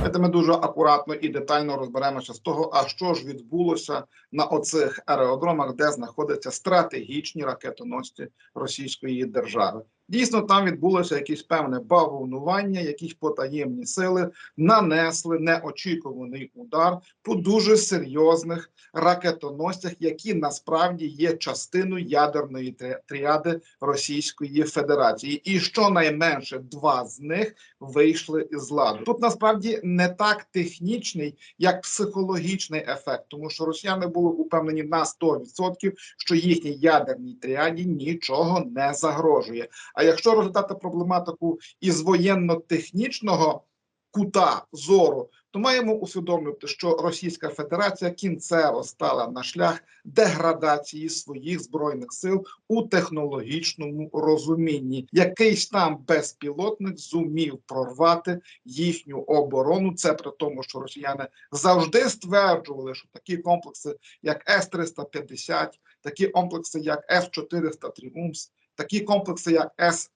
Давайте ми дуже акуратно і детально розберемося з того, а що ж відбулося на оцих аеродромах, де знаходяться стратегічні ракетоносці Російської держави. Дійсно, там відбулося якесь певне бавовнування, якісь потаємні сили нанесли неочікуваний удар по дуже серйозних ракетоносцях, які насправді є частиною ядерної тріади Російської Федерації, і щонайменше два з них вийшли із ладу. Тут насправді не так технічний, як психологічний ефект, тому що росіяни були упевнені на 100%, що їхній ядерній тріаді нічого не загрожує. А якщо розглядати проблематику із воєнно-технічного кута зору, то маємо усвідомлювати, що Російська Федерація кінцево стала на шлях деградації своїх збройних сил у технологічному розумінні. Якийсь там безпілотник зумів прорвати їхню оборону. Це при тому, що росіяни завжди стверджували, що такі комплекси, як С-350, такі комплекси, як С-400 Тріумф, такі комплекси, як С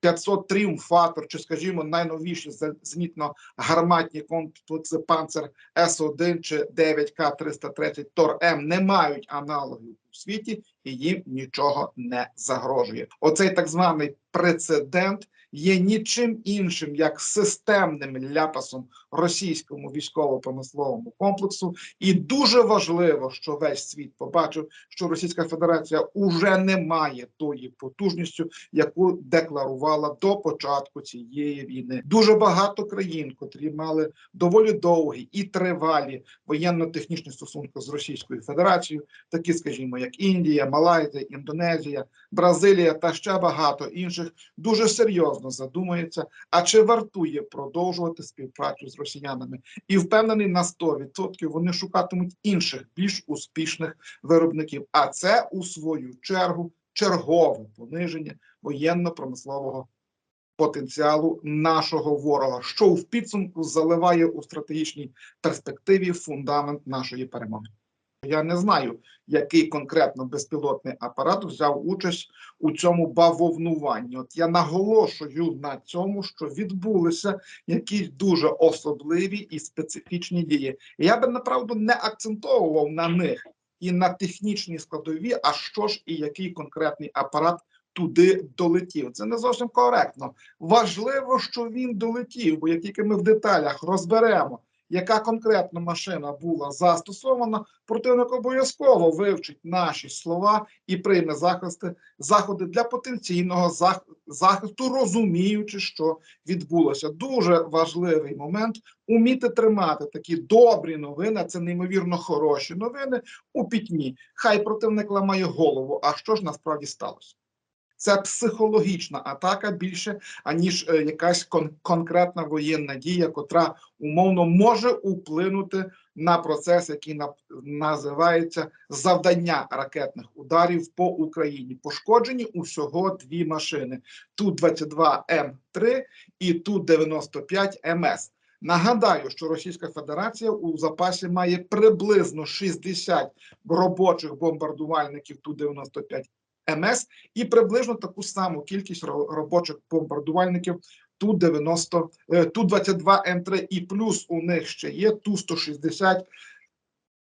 500 тріумфатор, чи, скажімо, найновіші зенітно-гарматні комплекси Панцер С1 чи 9К-330 Тор-М не мають аналогів у світі і їм нічого не загрожує. Оцей так званий прецедент є нічим іншим як системним ляпасом російському військово-промисловому комплексу. І дуже важливо, що весь світ побачив, що Російська Федерація уже не має тої потужністю, яку декларувала до початку цієї війни. Дуже багато країн, котрі мали доволі довгі і тривалі воєнно-технічні стосунки з Російською Федерацією, такі, скажімо, як Індія, Малайзія, Індонезія, Бразилія та ще багато інших, дуже серйозно задумуються, а чи вартує продовжувати співпрацю з росіянами, і впевнений на 100% вони шукатимуть інших більш успішних виробників. А це у свою чергу чергове пониження воєнно-промислового потенціалу нашого ворога, що в підсумку заливає у стратегічній перспективі фундамент нашої перемоги. Я не знаю, який конкретно безпілотний апарат взяв участь у цьому бавовнуванні. От я наголошую на цьому, що відбулися якісь дуже особливі і специфічні дії. Я би направду не акцентовував на них і на технічній складові, а що ж і який конкретний апарат туди долетів. Це не зовсім коректно. Важливо, що він долетів, бо як тільки ми в деталях розберемо яка конкретно машина була застосована, противник обов'язково вивчить наші слова і прийме захисти, заходи для потенційного зах- захисту, розуміючи, що відбулося. Дуже важливий момент уміти тримати такі добрі новини. Це неймовірно хороші новини у пітьмі. Хай противник ламає голову. А що ж насправді сталося? Це психологічна атака більше, аніж е, якась кон- конкретна воєнна дія, котра умовно може вплинути на процес, який на- називається завдання ракетних ударів по Україні. Пошкоджені усього дві машини: Ту-22М3 і Ту-95МС. Нагадаю, що Російська Федерація у запасі має приблизно 60 робочих бомбардувальників Ту-95 МС і приблизно таку саму кількість робочих бомбардувальників Ту-90, е, Ту-22М3 і плюс у них ще є Ту-160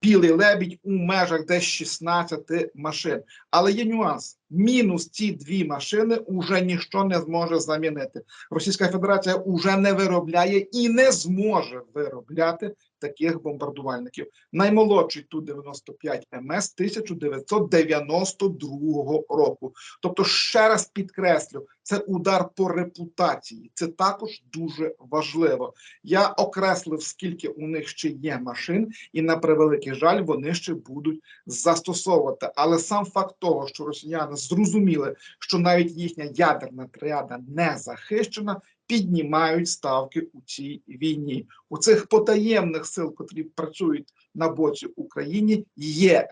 Білий лебідь у межах десь 16 машин. Але є нюанс: мінус ці дві машини уже ніщо не зможе замінити. Російська Федерація уже не виробляє і не зможе виробляти таких бомбардувальників. Наймолодший Ту-95 МС 1992 року. Тобто, ще раз підкреслю, це удар по репутації. Це також дуже важливо. Я окреслив, скільки у них ще є машин, і на превеликий жаль, вони ще будуть застосовувати. Але сам факт того, що росіяни зрозуміли, що навіть їхня ядерна тріада не захищена, піднімають ставки у цій війні. У цих потаємних сил, котрі працюють на боці України, є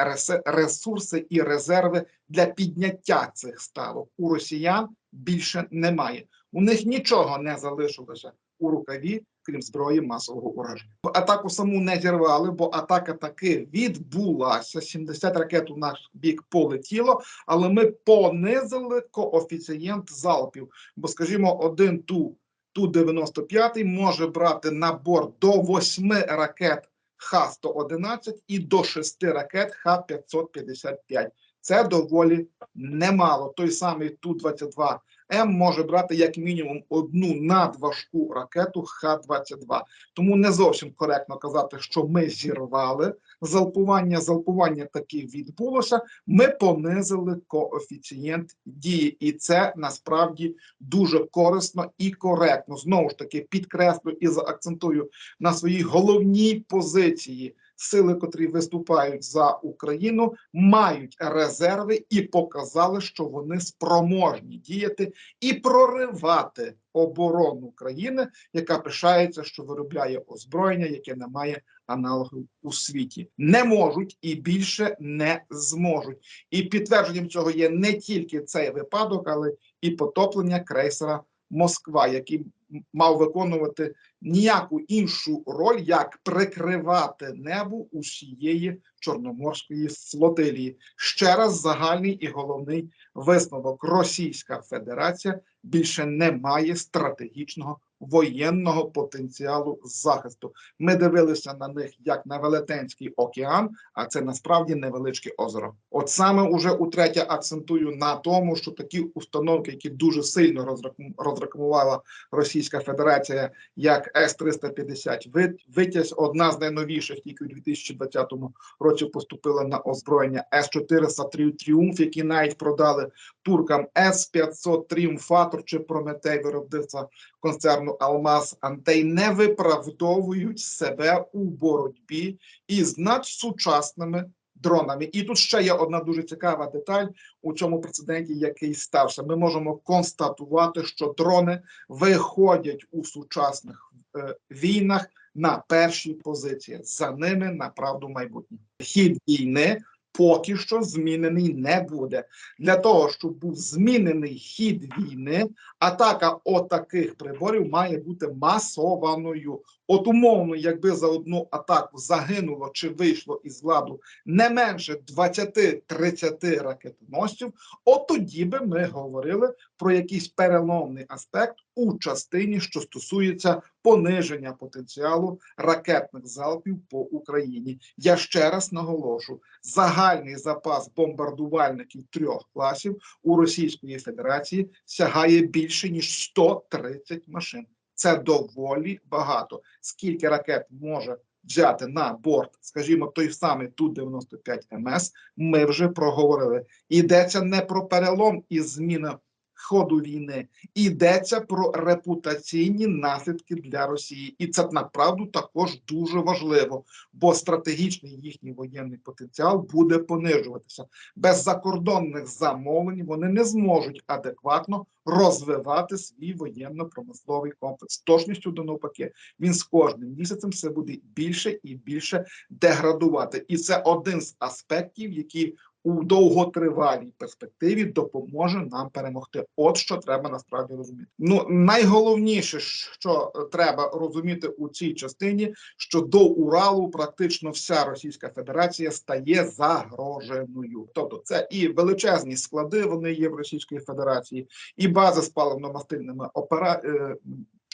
ресурси і резерви для підняття цих ставок. У росіян більше немає. У них нічого не залишилося у рукаві, крім зброї масового ураження. Атаку саму не зірвали, бо атака таки відбулася. 70 ракет у наш бік полетіло, але ми понизили коефіцієнт залпів. Бо, скажімо, один ту Ту-95 може брати на борт до 8 ракет Х-111 і до 6 ракет Х-555. Це доволі немало. Той самий Ту-22 М може брати як мінімум одну надважку ракету Х-22. Тому не зовсім коректно казати, що ми зірвали залпування. Залпування таки відбулося. Ми понизили коефіцієнт дії, і це насправді дуже корисно і коректно. Знову ж таки, підкреслю і заакцентую на своїй головній позиції. Сили, котрі виступають за Україну, мають резерви і показали, що вони спроможні діяти і проривати оборону країни, яка пишається, що виробляє озброєння, яке не має аналогів у світі. Не можуть і більше не зможуть. І підтвердженням цього є не тільки цей випадок, але і потоплення крейсера Москва, який мав виконувати ніяку іншу роль, як прикривати небо усієї Чорноморської флотилії. Ще раз загальний і головний висновок: Російська Федерація більше не має стратегічного воєнного потенціалу захисту. Ми дивилися на них як на велетенський океан, а це насправді невеличке озеро. От саме уже утретє акцентую на тому, що такі установки, які дуже сильно розрекламувала Російська Федерація, як С-350 «Вит- Витязь, одна з найновіших, тільки у 2020 році поступила на озброєння С-400 «Трі- Тріумф, які навіть продали туркам С-500 Тріумфатор чи Прометей виробництва концерну Алмаз Антей не виправдовують себе у боротьбі із надсучасними дронами. І тут ще є одна дуже цікава деталь у цьому прецеденті, який стався. Ми можемо констатувати, що дрони виходять у сучасних е, війнах на перші позиції. За ними направду майбутнє. Хід війни поки що змінений не буде. Для того, щоб був змінений хід війни, атака отаких приборів має бути масованою. От умовно, якби за одну атаку загинуло чи вийшло із ладу не менше 20-30 ракетоносців, от тоді би ми говорили про якийсь переломний аспект у частині, що стосується пониження потенціалу ракетних залпів по Україні. Я ще раз наголошу: загальний запас бомбардувальників трьох класів у Російської Федерації сягає більше ніж 130 машин. Це доволі багато. Скільки ракет може взяти на борт, скажімо, той самий Ту-95 МС, ми вже проговорили. Йдеться не про перелом і зміна ходу війни, йдеться про репутаційні наслідки для Росії, і це направду також дуже важливо, бо стратегічний їхній воєнний потенціал буде понижуватися. Без закордонних замовлень вони не зможуть адекватно розвивати свій воєнно-промисловий комплекс. Точністю до навпаки, він з кожним місяцем все буде більше і більше деградувати, і це один з аспектів, які у довготривалій перспективі допоможе нам перемогти. От що треба насправді розуміти. Ну найголовніше, що е, треба розуміти у цій частині, що до Уралу практично вся Російська Федерація стає загроженою. Тобто, це і величезні склади вони є в Російської Федерації, і бази з паливно-мастильними опера...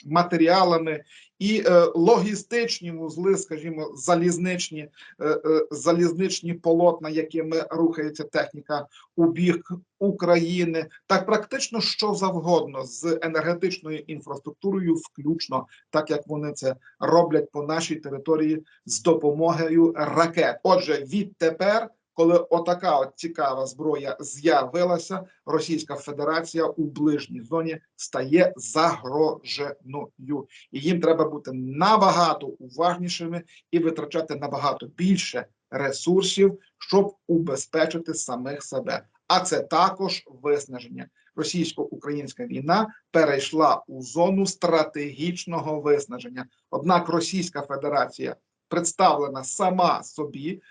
матеріалами, і е, логістичні вузли, скажімо, залізничні, е, е, залізничні полотна, якими рухається техніка у бік України, так практично що завгодно з енергетичною інфраструктурою, включно так як вони це роблять по нашій території з допомогою ракет. Отже, відтепер. Коли отака от цікава зброя з'явилася, Російська Федерація у ближній зоні стає загроженою, і їм треба бути набагато уважнішими і витрачати набагато більше ресурсів, щоб убезпечити самих себе. А це також виснаження. Російсько-українська війна перейшла у зону стратегічного виснаження. Однак Російська Федерація представлена сама собі.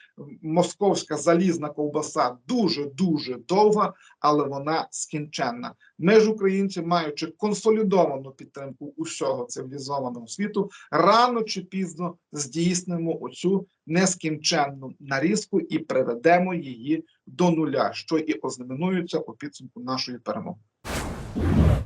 Московська залізна ковбаса дуже дуже довга, але вона скінченна. Ми ж, українці, маючи консолідовану підтримку усього цивілізованого світу, рано чи пізно здійснимо оцю нескінченну нарізку і приведемо її до нуля, що і ознаменується у підсумку нашої перемоги.